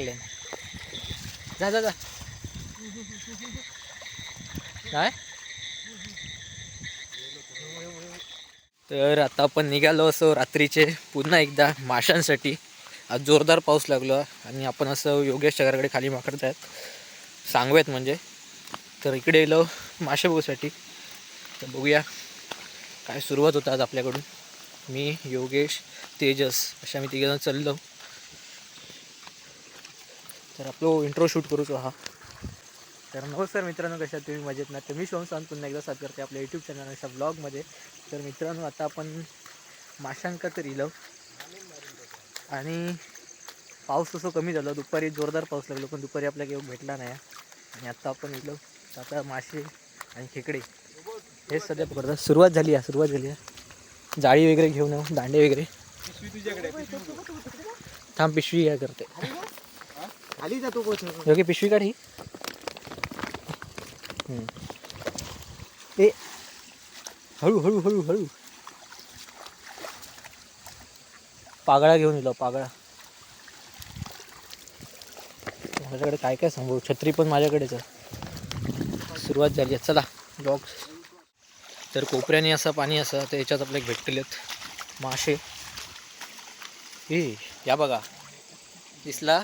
टाकले. जा जा जा. काय? तर आता आपण निघालो असो रात्रीचे पुन्हा एकदा माशांसाठी. आज जोरदार पाऊस लागलो आणि आपण असं योगेश शहराकडे खाली माकडत आहेत सांगूयात म्हणजे. तर इकडे येलो मासे बघूसाठी. तर बघूया काय सुरुवात होतं आज आपल्याकडून. मी योगेश तेजस अशा मी तिघेजण चाललो. तर आपलं इंट्रो शूट करूचो हा. तर हो नमस्कार मित्रांनो कशा तुम्ही मजेत ना? तर मी शिवम पुन्हा एकदा साथ करते आपल्या यूट्यूब चॅनल अशा ब्लॉगमध्ये तर मित्रांनो आता आपण माशांका तर इलो. आणि पाऊस तसं कमी झालं. दुपारी जोरदार पाऊस लागलो पण दुपारी आपल्याला केव्हा भेटला नाही. आणि आत्ता आपण इलो. आता मासे आणि खेकडे. हे सध्या पकडतात सुरुवात झाली आहे सुरुवात झाली आहे. जाळी वगैरे घेऊन येऊ दांडे वगैरे. तुझ्याकडे थांब पिशवी या करते. खाली जातो योग्य पिशवी काढ ही. ए. हळू हळू हळू हळू. पागळा घेऊन येलो पागळा. माझ्याकडे काय काय सांगू? छत्री पण माझ्याकडेच आहे सुरुवात झाली आहे. चला ब्लॉग तर कोपऱ्याने असं पाणी असं तर याच्यात आपल्याला भेटलेत मासे. ए या बघा. दिसला?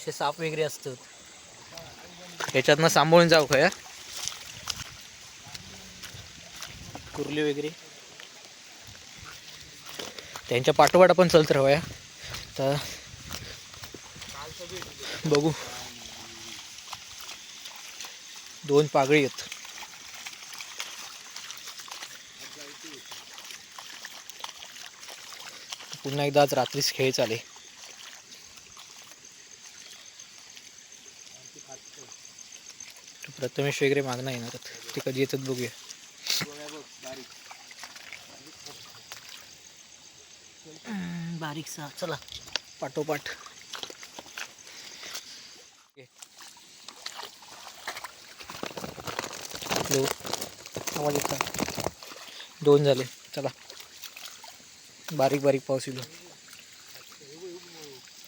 असे साप वगैरे असतात. याच्यातनं सांभाळून जाऊ खया कुर्ली वगैरे. त्यांच्या पाठोपाठ आपण चलत राहूया. तर बघू. दोन पागळी आहेत. पुन्हा एकदा आज रात्रीच खेळ चाले प्रथमेश वगैरे मागणं येणार ते कधी येतात बघूया. बारीकसा चला. पाठोपाठ. आवाज येत आहे. दोन झाले. चला. बारीक बारीक पाऊस येलो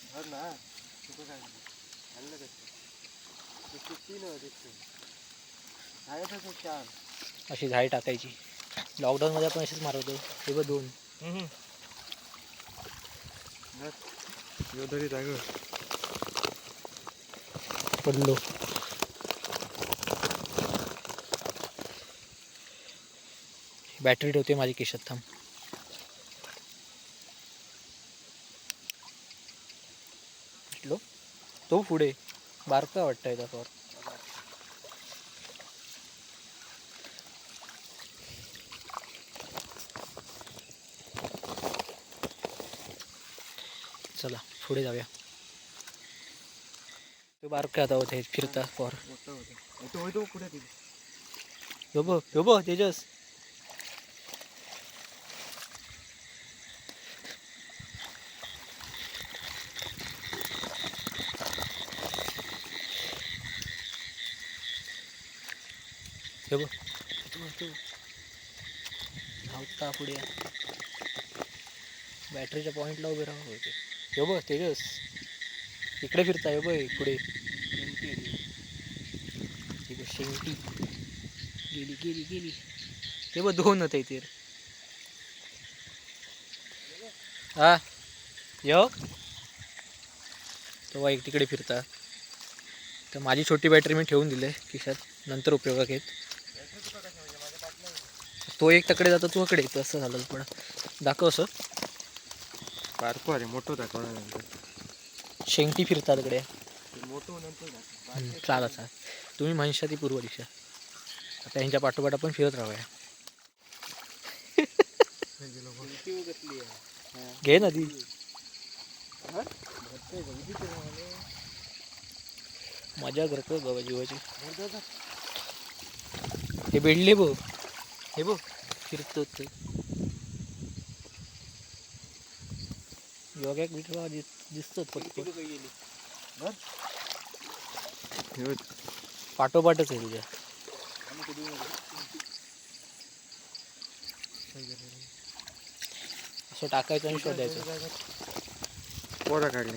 धर ना कुठं काय आणलं का ते? ते तीन होते ते. आहे तसं चार अशी झाडी टाकायची. लॉकडाऊनमध्ये आपण अशीच मारत होतो हे बघ दोन. पडलो. बॅटरी ठेवते माझी केशात थांब. तो पुढे. बारका वाटतंय त्याच्यावर. चला पुढे जाऊया. तो बारका आता होते फिरता फॉर मोठं कुठे बघ बघ तेजस. हे बघ. धावता पुढे. बॅटरीच्या पॉईंटला उभे राहा होते यो बघ तेजस इकडे फिरता यो बघ पुढे शेवटी. शेंगटी गेली गेली गेली. ते बघ दोन होते ते हा? यो? तेव्हा एक तिकडे फिरता. तर माझी छोटी बॅटरी मी ठेवून दिली खिशात. नंतर उपयोगात घेत. तो एक तकडे जातो तू अकडे येतो असं झालं पण. दाखव असं. बारको अरे मोठं शेंगटी फिरता तिकडे मोठं नंतर चाला चाल तुम्ही म्हणशा ती पूर्व दिशा आता यांच्या पाठोपाठ आपण फिरत राहूया. घे ना ती. मजा करतो बाबा जीवाची. हे बेडले बघ हे बघ फिरतो ते योग्याक बिटवा दिसतो पाठोपाठच आहे तुझ्या. असं टाकायचं आणि शोधायचं. पोरा काढले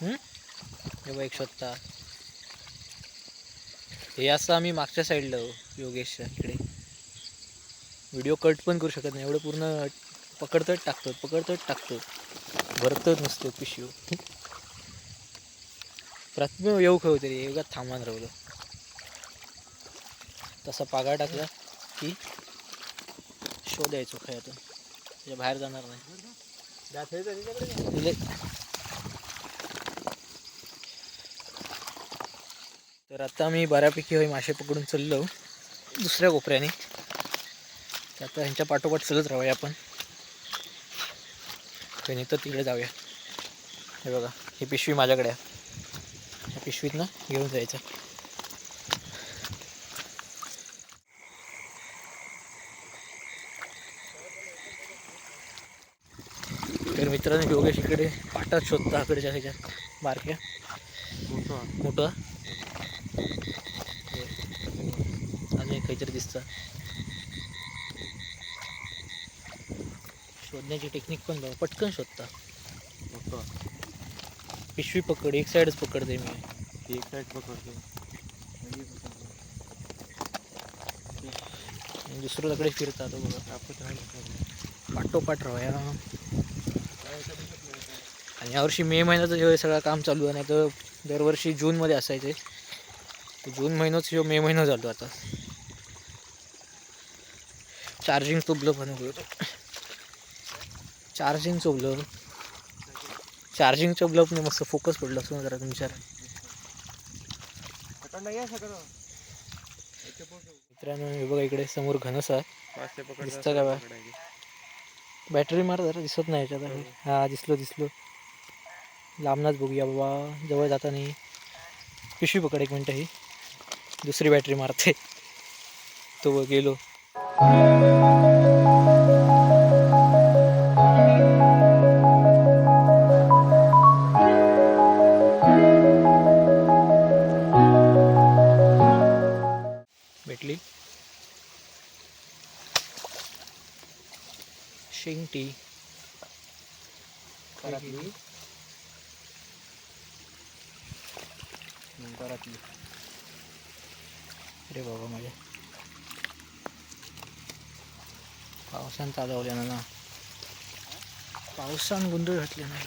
हम्म? हे? बघ एक शोधता. हे असं आम्ही मागच्या साईडला योगेशच्या इकडे व्हिडिओ कट पण करू शकत नाही. एवढं पूर्ण पकडतोय टाकतो पकडतोय टाकतो भरतच नुसतं पिशवी. प्रथम येऊ खाऊ तरी? एवढा थांबून राहलो. तसा पागा टाकला की शोधायचो खयातून म्हणजे बाहेर जाणार नाही. दिले तर आता मी बऱ्यापैकी होई मासे पकडून चाललो. दुसऱ्या कोपऱ्याने. आता ह्यांच्या पाठोपाठ चलत राहूया आपण. काही तर तिकडे जाऊया. हे बघा ही पिशवी माझ्याकडे आहे. ह्या पिशवीतनं घेऊन जायचं. तर मित्रांनो योगेश इकडे पाटात शोधता इकडच्या ह्याच्यात. बारक्या मोठं. अजून एक काहीतरी दिसतं. शोधण्याची टेक्निक पण बघा पटकन शोधता. पिशवी पकड एक साईडच पकडते मी. एक साईड पकडतो. आणि दुसरं तिकडे फिरता तो बघा. पाठोपाठ राहूया. आणि यावर्षी मे महिन्याचं हे सगळं काम चालू आहे नाही तर दरवर्षी जूनमध्ये असायचे. तर जून महिनाच ह्यो मे महिना झालो आता. चार्जिंग चोपलं पण होतं चार्जिंग चोबलं चार्जिंग चोपलं मस्त फोकस पडलं असून जरा तुमच्या. मित्रांनो हे बघा इकडे समोर घनस. आहे दिसतं का बा? बॅटरी मार जरा दिसत नाही याच्यात हा दिसलो दिसलो. लांबनाच बघूया बाबा. जवळ जाता नाही पिशवी पकड एक मिनटं ही. दुसरी बॅटरी मारते. तो गेलो. पावसान गोंधळ घातले नाही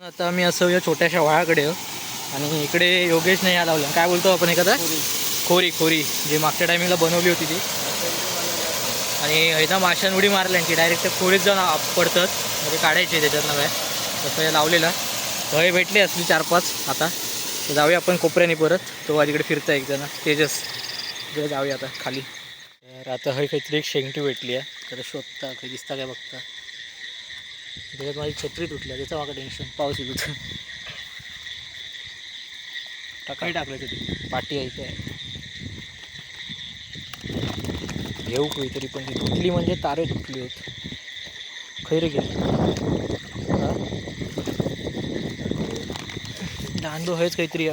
आता आम्ही असं या छोट्याशा वाळाकडे. आणि इकडे योगेश नाही लावलं. काय बोलतो आपण एखादा? खोरी. खोरी जे मागच्या टायमिंगला बनवली होती ती. आणि एकदा माशान उडी मारल्यांची डायरेक्ट त्या खोरीत जाऊन आप- पडतात. म्हणजे काढायचे त्याच्यातनं काय. तसं हे लावलेलं. हय भेटले असली चार पाच आता. तर जाऊया आपण कोपऱ्याने परत. तो तिकडे फिरता एक जण. तेजस. इकडे जाऊया आता खाली. तर आता हय काहीतरी एक शेंगटी भेटली आहे. तर शोधता काही दिसता काय बघता. त्याच्यात माझी छत्री तुटली त्याचं मागं टेन्शन पाऊस येतो तर. टाकाय टाकलं तिथे पाठी आहे इथे. घेऊ काहीतरी पण ती तुटली म्हणजे तारे तुटली आहेत. खैरे गेले. दांडू हेच काहीतरी.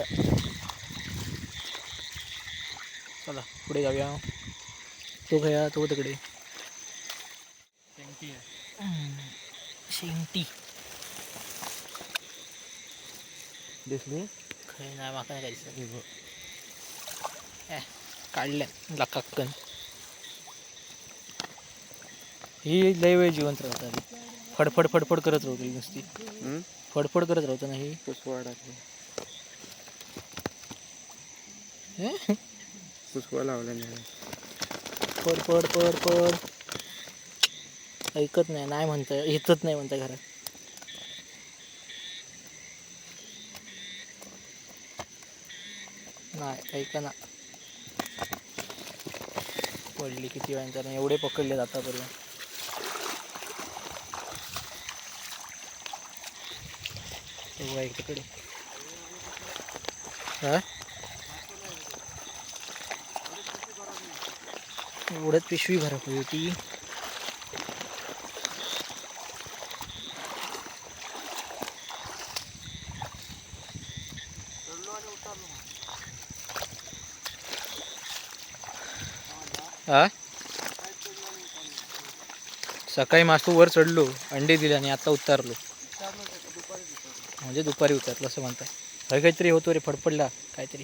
चला पुढे जाऊया. तो गया तो तिकडे. शेंगटी दिसली? खरं नाही माका नाही काहीच काढल्या लकाक्कन ही लय वेळ जिवंत राहत आली फडफड फडफड करत राहते नुसती. फडफड करत राहतो ना ही हे? पुसवा लावला नाही पड पड पड पड. ऐकत नाही नाही म्हणता येतच नाही म्हणता घरात नाही ऐका ना पडली किती वेळानंतर एवढे पकडले तेव्हा एक तिकडे. हा? एवढ्यात पिशवी भरत होती सकाळी मासू वर चढलो अंडे दिले आणि आता उतरलो. म्हणजे दुपारी उतरलो असं म्हणतात. काही काहीतरी होतो रे फडफडला काहीतरी.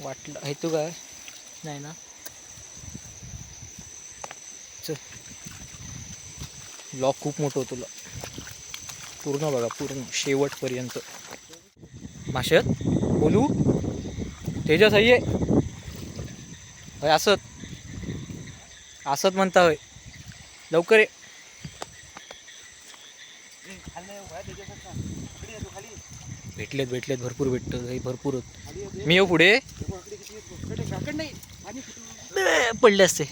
वाटलं. आहे तू काय? नाही ना? लॉक खूप मोठं होतं. तुला पूर्ण बघा पूर्ण शेवटपर्यंत. माशत बोलू? तेजस आहे. होय असत. असत म्हणता होय. लवकर ये. भेटलेत भेटलेत भरपूर भेटतं. भरपूर होत. मी येऊ पुढे. पडले असते.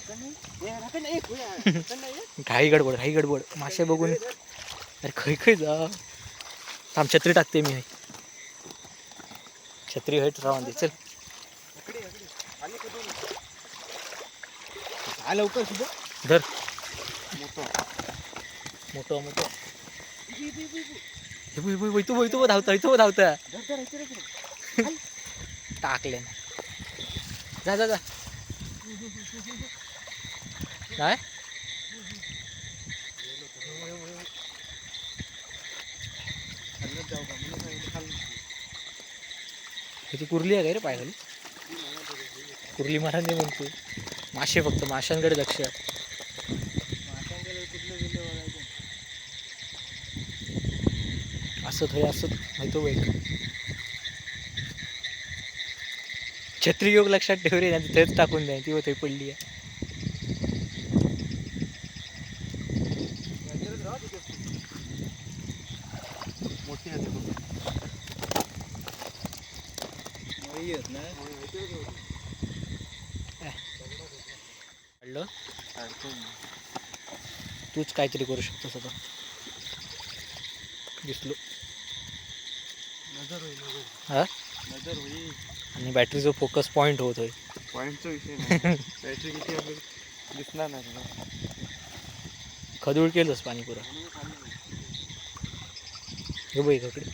घाई गडबड घाई गडबड. मासे बघून. अरे खै खै जा. थांब छत्री टाकते मी. छत्री हेट राहून दे चल. हा लवकर सुद्धा धर. मोठं. मोठं मोठं. हे बघ, हे बघ, हे तू तू धावता इथं धावता. टाकले जा जा जा. काय ती कुर्ली आहे काय रे पाय कुर्ली महाराज म्हणतो. मासे फक्त माशांकडे लक्ष. आहे. असत होय असत. माहितो बाई छत्री योग लक्षात ठेव रे नाही तेच टाकून द्या ती थंय पडली आहे याच्यावरच राहा तिथे. मोठी आहे ती खूप. नळी आहेत ना? याच्यावरच राहू दे. कळलं काढतो मी. तूच काहीतरी करू शकतोस आता दिसलो. नजर होईल नजर. हा? नजर होईल. आणि बॅटरीचा फोकस पॉईंट होत होय पॉईंटचा विषय नाही. बॅटरी किती आपली दिसणार नाही तुला. खदूळ केलंस पाणी पुरा. हे बघ इकडे.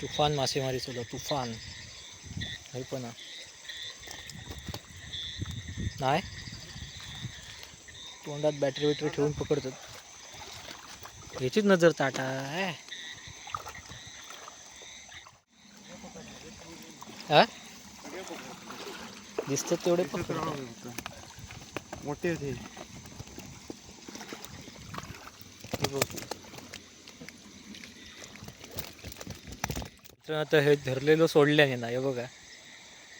तुफान मासेमारी सुद्धा तुफान. हे पण. नाही. तोंडात बॅटरी बिटरी ठेवून पकडतात. याचीच नजर ताटा आहे. हा? दिसतात तेवढे मोठे होते हे. आता हे धरलेलं सोडल्याने ना हे बघा.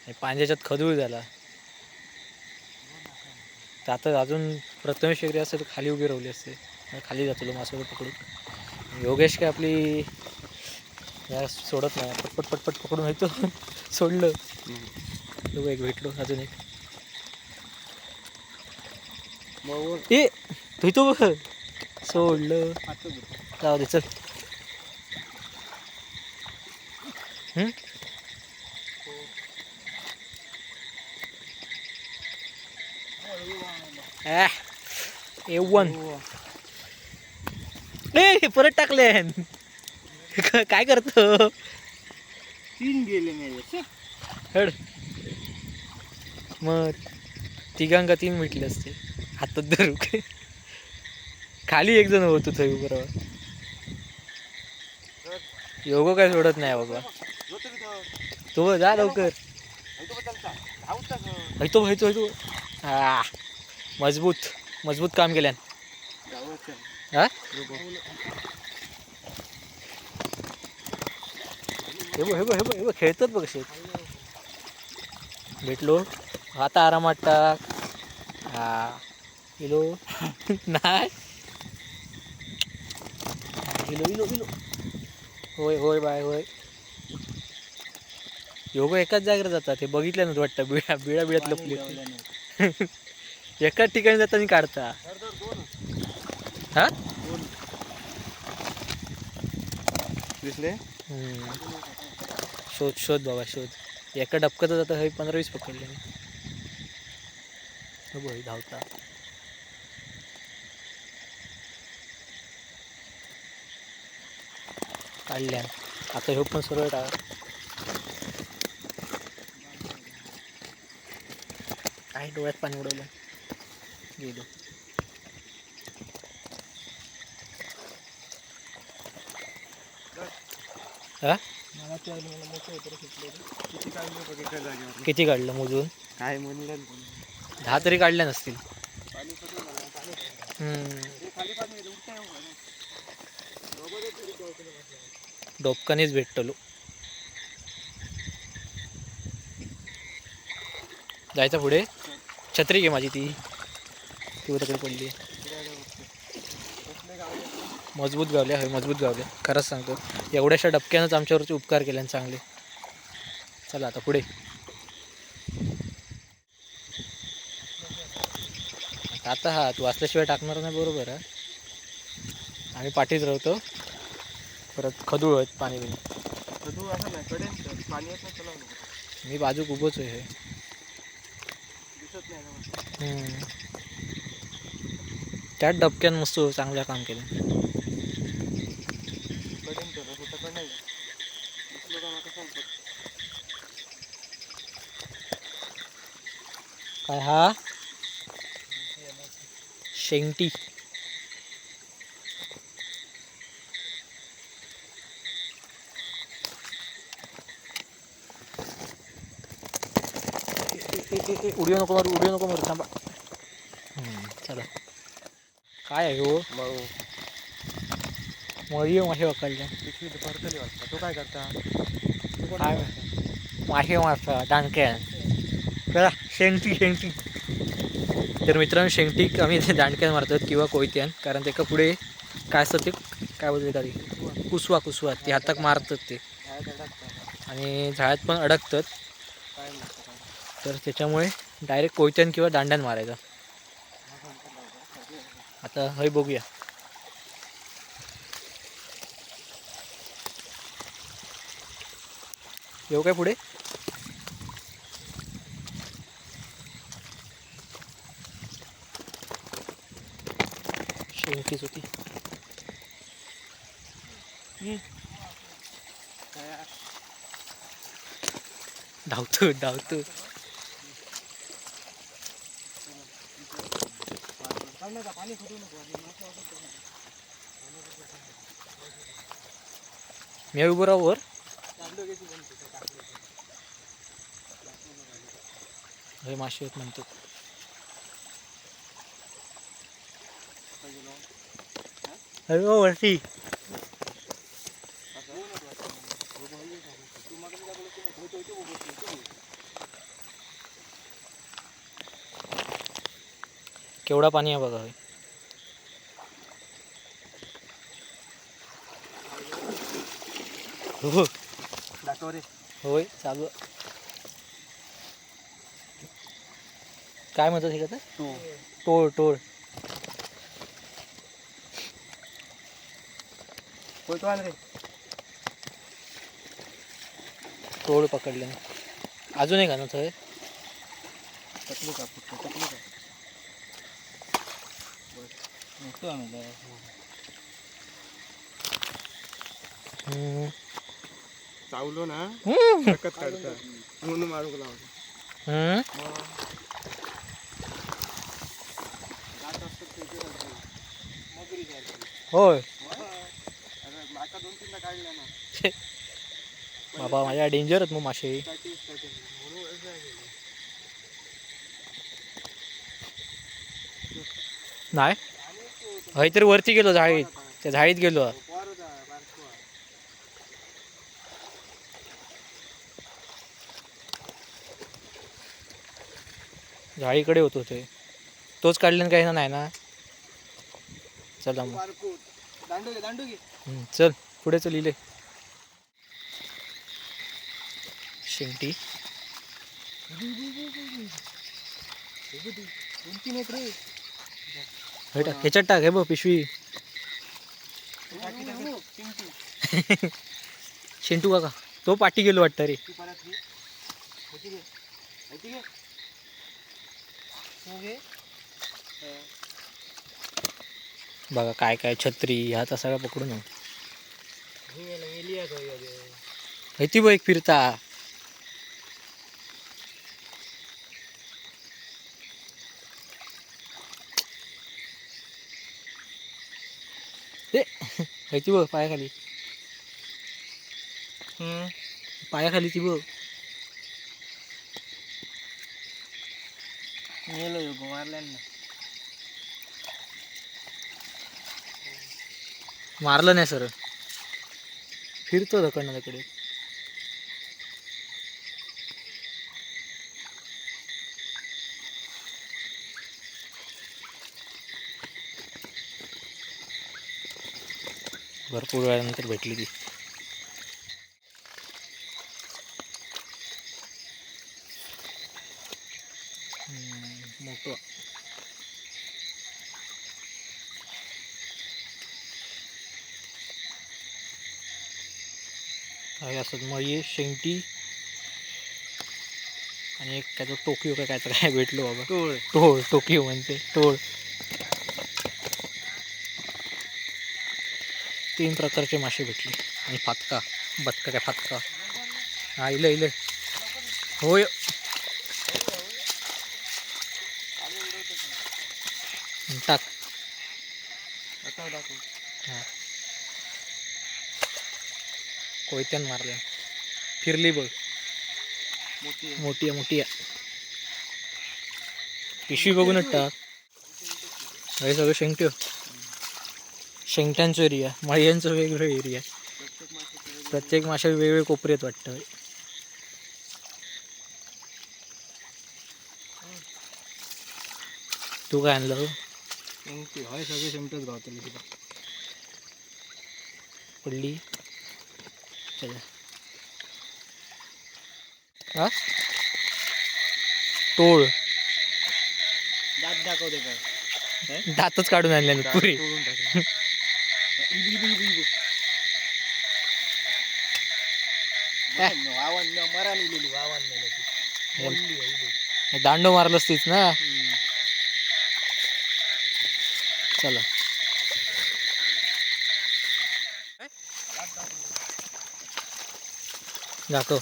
हे पाण्याच्यात खदूळ झाला. तर आता अजून प्रथमेश वगैरे असते तर खाली उभी राहिली असते. खाली जातो मासोळं पकडून. योगेश काय आपली सोडत नाही. पटपट पटपट पकडून येतो. सोडलं. एक भेटलो अजून एक. ए तू तो बघ. सोडलं. जाऊ दे चल. हम्म? आह, ए परत टाकले. काय करतो? तीन गेले मेले हड. मग तिघांका तीन भेटले असते. हातात धरू काय? खाली एक जण होतो थंय बरोबर. योगो काय सोडत नाही बाबा. तो जा लवकर. हैतो हैतो हैतो हा मजबूत मजबूत काम केल्यान. हा? हे बघ हे बघ हे बघ हे बघ खेळतात बघ शेत भेटलो. आता आरामात टाक हा. गेलो नाही. गेलो गेलो गेलो होय होय बाय होय. योगो एकाच जागेवर जातात. हे बघितलं ना वाटतं बिळा बिळा बिळात लपले. एकाच ठिकाणी जाता आणि काढता. हा? दिसले? शोध शोध बाबा शोध. एका डबकत जाता हे पंधरा वीस पकडले मी. धावता. काढल्या. आता हे पण सरळ टाळा. काय डोळ्यात पाणी उडवलं. गेलो हा मला ते आलं मला मोठं होतं सुटलं किती काढलं बघितलं जागेवर किती काढलं मोजून काय म्हणलं. दहा तरी काढल्या नसतील पाणी कुठून आलं? पाणी हम्म. हे खाली पाणी येतं, उलटं येऊ का? बरोबर तरी डोक्याला बसलं. डोपकानीच भेटतलो जायचं पुढे छत्री घे माझी ती ती तिकडे पडली? मजबूत गावल्या होय मजबूत गावल्या खरंच सांगतो एवढ्याशा डबक्यानंच आमच्यावरचे उपकार केले आणि चांगले. चला आता पुढे. आता हा तू असल्याशिवाय टाकणार नाही बरोबर आहे. आम्ही पाठीच राहतो. परत खदूळ आहेत पाणी असं नाही कडेन तर पाणी येत नाही चला. नको. मी बाजूक उभंच आहे दिसत नाही त्या डबक्यात त्यात मस्त चांगलं काम केलं. पण नाही काय हा? शेंगटी. उडिओ नको मारू उडिओ नको मारू थांबा. हम्म, चला. काय आहे हो? मग मळी मासे वाकडल्या पिशवी तर परतली वाटतं. तो काय करता? तो कोण काय? मासे मारता दांडक्या चला शेंगटी शेंगटी तर मित्रांनो शेंगटी आम्ही ते दांडक्यान मारतात किंवा कोयत्यान. कारण त्याका पुढे काय असतं ते? काय बोलते तरी कुसवा कुसवा. ते हाताक मारतात ते. काय आणि झाडात पण अडकतात. काय नसतं काय तर त्याच्यामुळे डायरेक्ट कोयत्यान किंवा दांड्यान मारायचा. आता हय बघूया. येऊ काय पुढे? शेंगटीच होती धावतो धावतो पाणी फुटू नको वाटत नाही. मी उभं राहू वर की की. हे मासे आहेत म्हणतो. अरे ओ वरती असं होऊ नको आता. हो, हो, हो, हो. तू मागं मी दाखवलं की नाही, हो, तो इथे उभं असतो, इथे उभं. केवढा पाणी आहे बघा. हे. हो दाखव रे होय चालू. काय म्हणतात हे का तू. टोळ टोळ. रे. टोळ पकडले. अजून एक ना थंय टकली का टकली का बस आम्ही हम्म. चावलो ना हम्म. हरकत काढता म्हणून मारू लावतो हम्म. होय माका दोन तीनदा काढल्या ना बाबा माझ्या डेंजर आहेत मग मासे. नाही हय तर वरती गेलो झाडीत. त्या झाडीत गेलो. पोर झाडीकडे होतो ते. तोच काढल्यान काही नाही ना. चला मग. चल पुढे चल इले. शेंगटी. दोन तीन आहेत हे ह्याच्यात टाक हे बघ पिशवी. शिंटू टाकी शेंटू काका तो पाठी गेलो वाटतं रे. बघा काय काय छत्री ह्याचा सगळा पकडून हे ती बघ एक फिरता. ते ह्याची बघ पायाखाली. पायाखाली ती बघ. मेलो योग मारल्यानं मारलं नाही सर. फिरतो दकडनं तिकडे भरपूर वेळानंतर भेटली ती. मोठं. आहे असं मळी शेंगटी आणि एक काय तो टोकियो काय काय काय भेटलो बाबा. टोळ. टोळ टोकियो म्हणते टोळ. तीन प्रकारचे मासे भेटले. आणि फातका बदका काय फातका. हा इलं इलं. होय. टाक. आता कोयत्यान मारल्या. फिरली बघ. मोठी आहे. मोठी आहे. पिशवी बघूनच टाक. हे सगळं शेंगट्यो शेंगट्यांचं एरिया मळ्यांचं वेगवेगळं एरिया. प्रत्येक माशा वेगवेगळे कोपऱ्यात वाटतं. तू काय आणलं? होय सगळे शेंगटच गावतले तिला पडली. चला. हा? टोळ. दात दाखवते काय दातच काढून आणले पुरे. इबी, इबी, इबी. दांडो मारलंच तीच ना. चला दाखव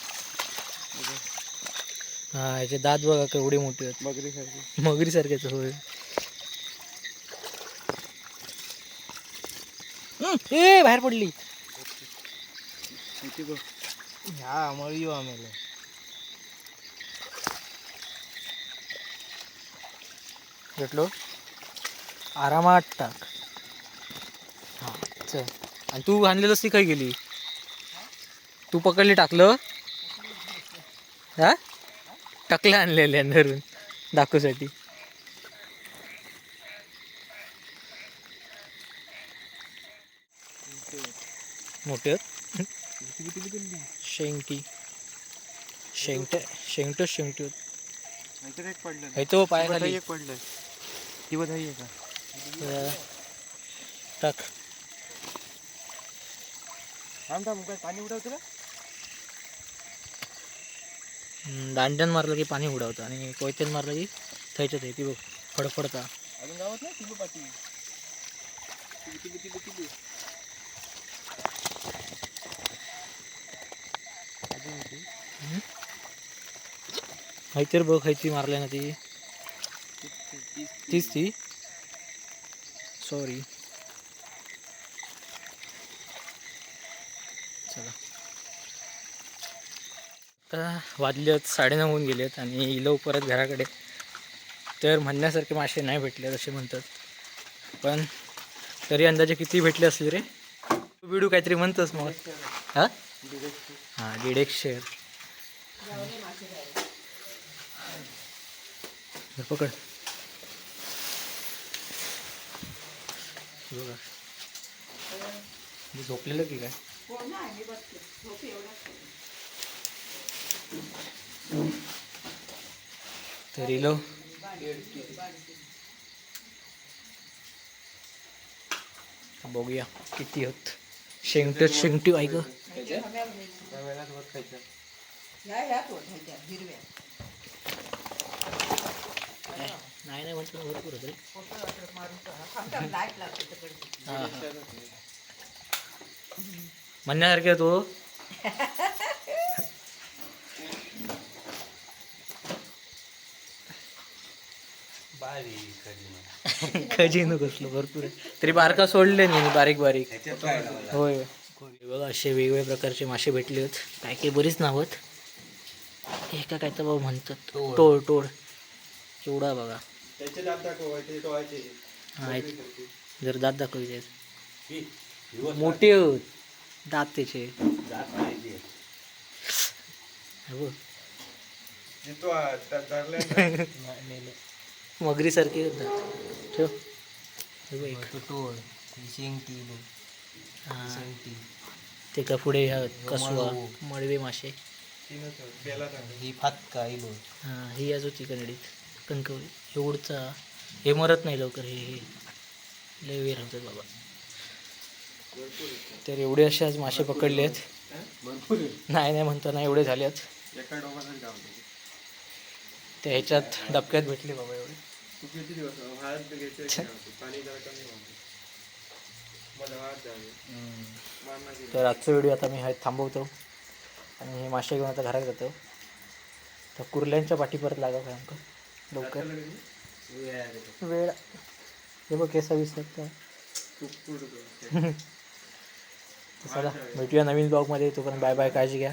हा याचे दात बघा केवढे मोठे आहेत बकरीसारखी. मगरी सारखेच होय हम्म, ए बाहेर पडली. हा मळी आम्हाला. भेटलो? आरामात टाक. हा चल. आणि तू आणलेलंस ती काय गेली? तू पकडली टाकलं? हा? टाकलं आणलेले अंदरून दाखवसाठी. मोठे आहेत. किती शेंगटी. शेंगट शेंगट शेंगटी पडलं ती पायाखाली बधाई एक पडलं. ती बधाई आहे का टाक. थांब थांब काय पाणी उडवतं का दांड्यान मारलं की पाणी उडवतं आणि कोयत्यान मारलं की थैच्यात आहे. ती बघ फडफडता. अजून गावात नाही? तिबू पाटी. तिबू बघ खायची मारल्या ना ती. तीच ती. सॉरी चला. आता वाजलेत साडेनऊ होऊन गेलेत आणि इलो परत घराकडे. तर म्हणण्यासारखे मासे नाही भेटले असे म्हणतात. पण तरी अंदाजे किती भेटले असले रे? व्हिडिओ काहीतरी म्हणतोस मग. हा? हां दीड एक शेअर पकड बघा. मी झोपलेलं की काय? तरी लो. बघूया किती होत. शेंगट शेंगटी ऐक. वेळासोबत नाही नाही म्हणतो ना, भरपूर होत. म्हणण्यासारखे तो. खजिनो कसलो भरपूर आहे. तरी बारका सोडले नाही मी बारीक बारीक होय. बघा असे वेगवेगळ्या प्रकारचे मासे भेटले आहेत. काय काही बरीच नाव आहेत. एका काय तर बाबा म्हणतात. टोळ टोळ केवढा बघा. त्याचे दात दाखवायचे टोळाचे हा. जर दात दाखवले मोठे होत दात त्याचे. हे मगरी सारखे दात ठेव. हे. टोळ शेंगटी हा. शेंगटी ते का पुढे ह्या कसवा मळवू. मासे. ही फातका ही हा ही आज होती कन्नडीत. कणकवली. एवढचा हे मरत नाही लवकर हे हे. लय वेळ राहतात बाबा. तर एवढे असे आज मासे पकडले आहेत. नाही नाही म्हणताना एवढे झाले आहेत. एका डोबासाठी काम ते ह्याच्यात डबक्यात भेटले बाबा एवढे. पाणी तर आजचा व्हिडिओ आता मी हा थांबवतो. आणि हे मासे घेऊन आता घरात जातो. तर कुर्ल्यांच्या पाठी परत लागा काय आमका लवकर. वेळ. हे बघ केसा विसरत चला भेटूया नवीन ब्लॉगमध्ये तोपर्यंत बाय बाय काळजी घ्या.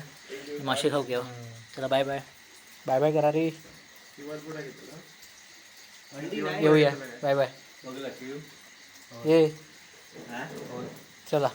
मासे खाऊ घ्या. चला बाय बाय बाय बाय करा रे येऊया बाय बाय ये. चला.